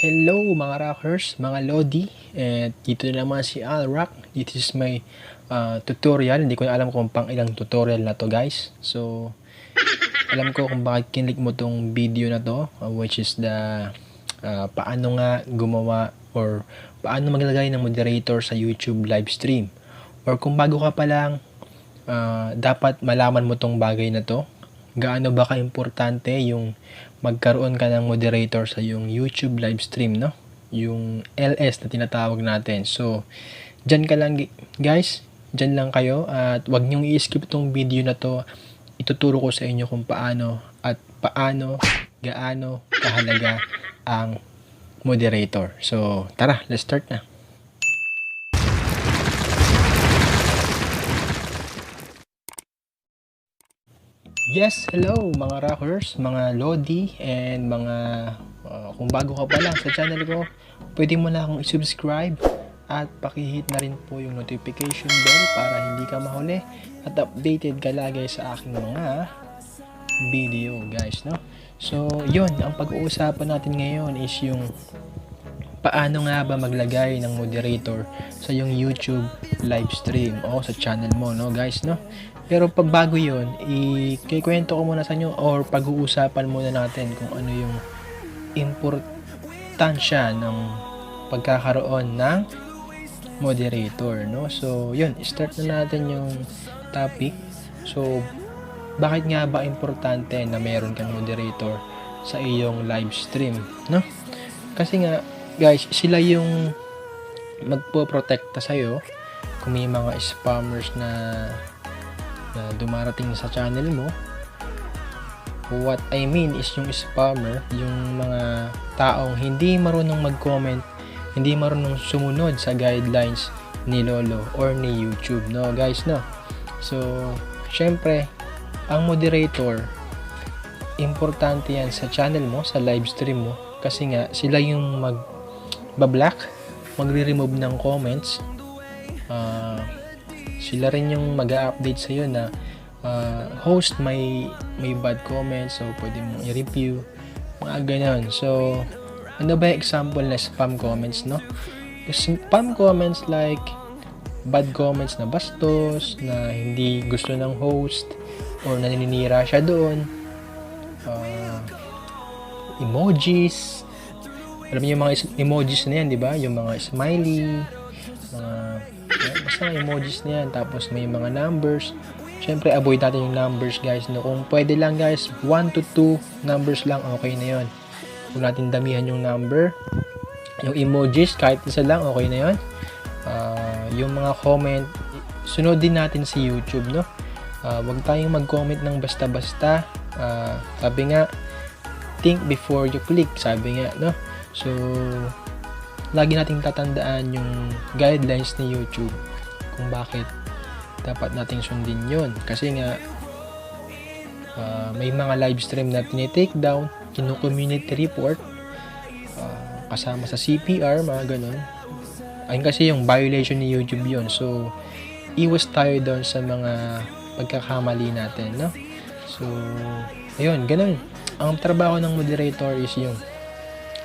Hello mga rockers, mga lodi. And dito na naman si Al Rock. This is my uh, tutorial. Hindi ko na alam kung pang ilang tutorial na to guys. So, alam ko kung bakit kinlik mo tong video na to. uh, which is the uh, paano nga gumawa or paano maglagay ng moderator sa YouTube live stream. Or kung bago ka pa lang, uh, dapat malaman mo tong bagay na to. Gaano ba ka-importante yung magkaroon ka ng moderator sa yung YouTube live stream, no? Yung LS na tinatawag natin. So, dyan ka lang, guys. Dyan lang kayo. At wag niyong i-skip tong video na to. Ituturo ko sa inyo kung paano at paano, gaano kahalaga ang moderator. So, tara, let's start na. Yes, hello mga rockers, mga lodi, and mga uh, kung bago ka pa lang sa channel ko, pwede mo na akong i-subscribe at pakihit na rin po yung notification bell para hindi ka mahuli at updated ka lagi sa aking mga video guys, no? So, yun, ang pag-uusapan natin ngayon is yung paano nga ba maglagay ng moderator sa yung YouTube live stream o sa channel mo, no guys, no? Pero pag bago yun, ikikwento ko muna sa inyo or pag-uusapan muna natin kung ano yung importansya ng pagkakaroon ng moderator, no? So, yun, start na natin yung topic. So, bakit nga ba importante na meron kang moderator sa iyong live stream, no? Kasi nga, guys, sila yung magpo-protekta sa'yo kung may mga spammers na na dumarating sa channel mo. What I mean is yung spammer, yung mga taong hindi marunong mag-comment, hindi marunong sumunod sa guidelines ni Lolo or ni YouTube, no guys, no? So, syempre, ang moderator, importante yan sa channel mo, sa live stream mo, kasi nga, sila yung mag bablock, magre-remove ng comments, uh, sila rin yung mag-update sa iyo na uh, host may may bad comments so pwede mo i-review. Mga ganyan so ano ba example na spam comments no? Spam comments like bad comments na bastos na hindi gusto ng host or naninira siya doon. Uh, emojis alam niyo yung mga emojis na yan di ba? Yung mga smiley mga basta emojis na yan. Tapos may mga numbers. Syempre avoid natin yung numbers guys. No? kung pwede lang guys 1 to 2 numbers lang okay na yon kung natin damihan yung number. Yung emojis kahit isa lang okay na yon uh, yung mga comment sunod din natin si youtube no? Uh, wag tayong mag-comment ng basta-basta. Uh, sabi nga think before you click sabi nga no so lagi nating tatandaan yung guidelines ni YouTube kung bakit dapat nating sundin yon kasi nga uh, may mga live stream na tinitake down kinu-community report uh, kasama sa CPR mga ganun. Ayun kasi yung violation ni YouTube yon so iwas tayo doon sa mga pagkakamali natin no? So ayun ganun. Ang trabaho ng moderator is yung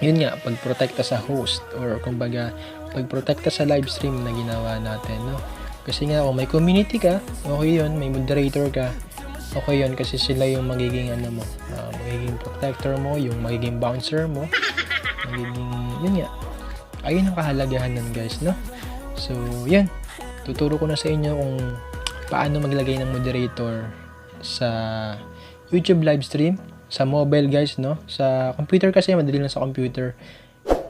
yun nga, pagprotekta sa host or kumbaga, pagprotekta sa live stream na ginawa natin, no? Kasi nga, oh, may community ka, okay yun, may moderator ka, okay yun. Kasi sila yung magiging ano mo, uh, magiging protector mo, yung magiging bouncer mo, magiging, yun nga, ayun ang kahalagahan nun guys, no? So, yan, tuturo ko na sa inyo kung paano maglagay ng moderator sa YouTube live stream sa mobile guys no? Sa computer kasi madali lang sa computer.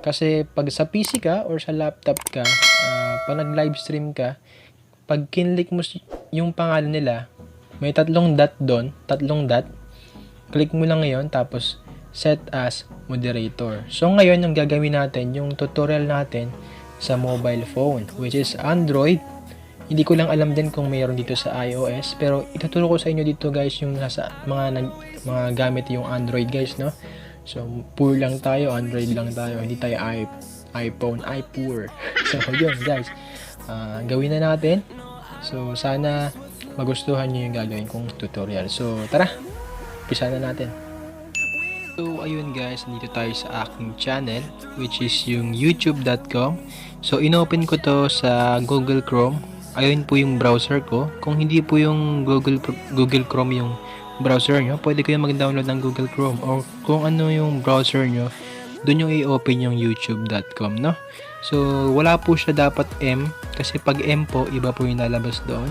Kasi pag sa PC ka or sa laptop ka uh, pag nag live stream ka pag kinlik mo yung pangalan nila may tatlong dot doon tatlong dot click mo lang ngayon tapos set as moderator. So ngayon yung gagawin natin yung tutorial natin sa mobile phone which is Android hindi ko lang alam din kung mayroon dito sa iOS pero ituturo ko sa inyo dito guys yung nasa mga nag, mga gamit yung Android guys no. So poor lang tayo, Android lang tayo, hindi tayo i iPhone, iPoor. So yun guys. Uh, gawin na natin. So sana magustuhan niyo yung gagawin kong tutorial. So tara. Umpisa na natin. So ayun guys, dito tayo sa aking channel which is yung youtube.com. So inopen ko to sa Google Chrome. Ayun po yung browser ko. Kung hindi po yung Google Google Chrome yung browser nyo, pwede kayo mag-download ng Google Chrome or kung ano yung browser nyo, dun yung i-open yung youtube.com, no? So, wala po siya dapat M kasi pag M po, iba po yung nalabas doon.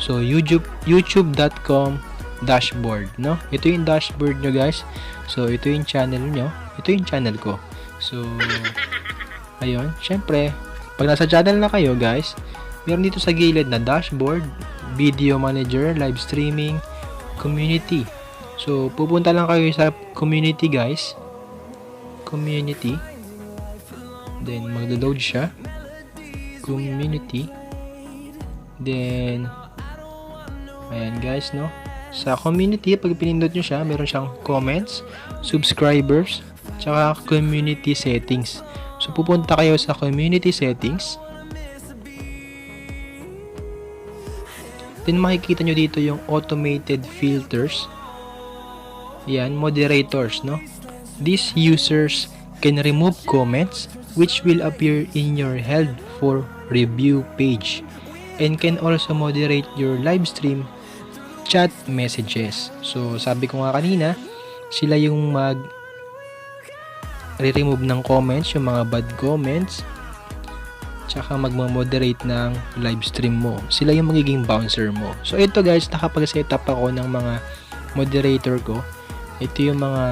So, YouTube, youtube.com dashboard, no? Ito yung dashboard nyo, guys. So, ito yung channel nyo. Ito yung channel ko. So, ayun. Syempre, pag nasa channel na kayo, guys, meron dito sa gilid na dashboard, video manager, live streaming, community. So, pupunta lang kayo sa community, guys. Community. Then, maglo-load siya. Community. Then, ayan guys, no? Sa community, pag pinindot nyo siya, meron siyang comments, subscribers, tsaka community settings. So, pupunta kayo sa community settings. Then, makikita nyo dito yung automated filters. Yan, moderators, no? These users can remove comments which will appear in your held for review page and can also moderate your live stream chat messages. So, sabi ko nga kanina, sila yung mag re-remove ng comments, yung mga bad comments, tsaka magmo-moderate ng live stream mo. Sila yung magiging bouncer mo. So, ito guys, nakapag-set up ako ng mga moderator ko. Ito yung mga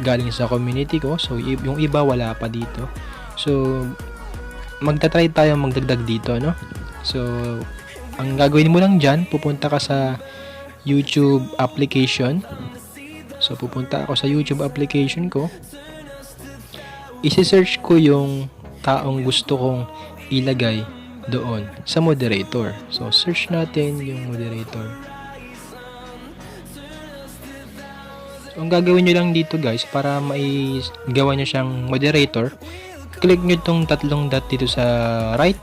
galing sa community ko. So, yung iba wala pa dito. So, magta-try tayo magdagdag dito, no? So, ang gagawin mo lang dyan, pupunta ka sa YouTube application. So, pupunta ako sa YouTube application ko. Isi-search ko yung taong gusto kong ilagay doon sa moderator. So, search natin yung moderator. So, ang gagawin nyo lang dito guys, para maigawa nyo siyang moderator, click nyo itong tatlong dot dito sa right.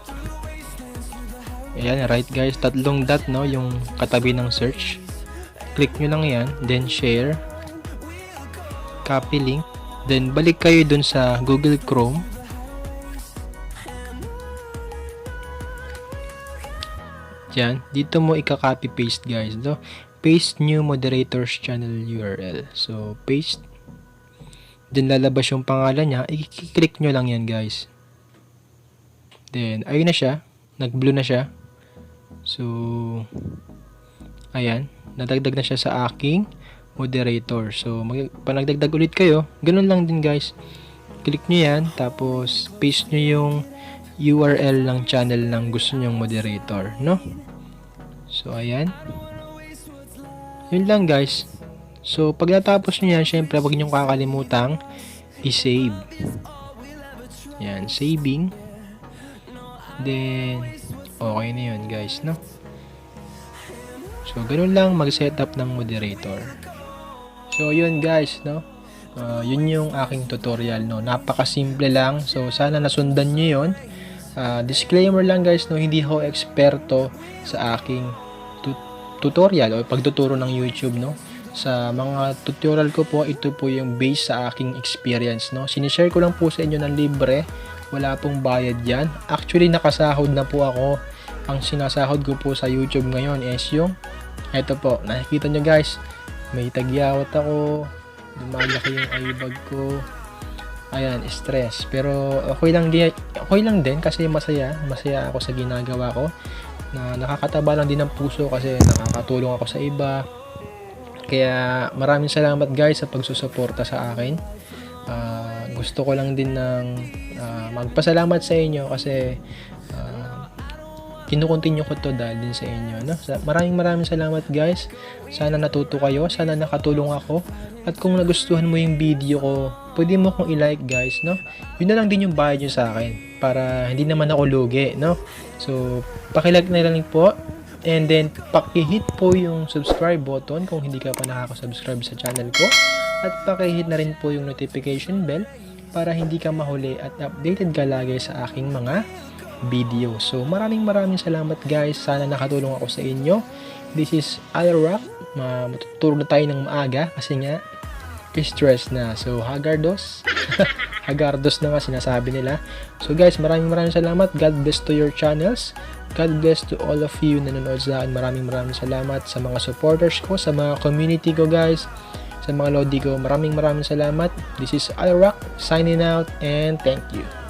Ayan, right guys, tatlong dot no, yung katabi ng search. Click nyo lang yan, then share, copy link, then balik kayo dun sa Google Chrome. Yan, dito mo ika-copy paste guys, no? Paste new moderators channel URL. So, paste Then lalabas yung pangalan niya, i-click nyo lang yan guys. Then, ayun na siya. Nag-blue na siya. So, ayan. Nadagdag na siya sa aking moderator. So, mag panagdagdag ulit kayo. Ganun lang din guys. Click nyo yan. Tapos, paste nyo yung URL ng channel ng gusto nyong moderator. No? So, ayan. Yun lang guys. So, pag natapos nyo yan, syempre, huwag nyo kakalimutang i-save. Yan, saving. Then, okay na yun, guys, no? So, ganun lang mag-setup ng moderator. So, yun, guys, no? Uh, yun yung aking tutorial, no? Napaka-simple lang. So, sana nasundan nyo yun. Uh, disclaimer lang, guys, no? Hindi ako eksperto sa aking tutorial o pagtuturo ng YouTube, no? sa mga tutorial ko po, ito po yung base sa aking experience, no? Sinishare ko lang po sa inyo ng libre. Wala pong bayad yan. Actually, nakasahod na po ako. Ang sinasahod ko po sa YouTube ngayon is yung ito po, nakikita nyo guys. May tagyawat ako. Lumalaki yung eyebag ko. Ayan, stress. Pero okay lang okay lang din kasi masaya. Masaya ako sa ginagawa ko. Na nakakataba lang din ng puso kasi nakakatulong ako sa iba kaya maraming salamat guys sa pagsusuporta sa akin. Uh, gusto ko lang din ng uh, magpasalamat sa inyo kasi uh, kinukontinue ko to dahil din sa inyo. No? Maraming maraming salamat guys. Sana natuto kayo. Sana nakatulong ako. At kung nagustuhan mo yung video ko, pwede mo kong i-like guys. No? Yun na lang din yung bayad nyo sa akin. Para hindi naman ako lugi. No? So, pakilike na lang po And then, pakihit po yung subscribe button kung hindi ka pa nakaka-subscribe sa channel ko. At pakihit na rin po yung notification bell para hindi ka mahuli at updated ka lagi sa aking mga video. So, maraming maraming salamat guys. Sana nakatulong ako sa inyo. This is Alrock. Matuturo na tayo ng maaga kasi nga stress na. So, Hagardos. Hagardos na nga sinasabi nila. So guys, maraming maraming salamat. God bless to your channels. God bless to all of you na nanonood sa akin. Maraming maraming salamat sa mga supporters ko, sa mga community ko guys, sa mga lodi ko. Maraming maraming salamat. This is Alrock signing out and thank you.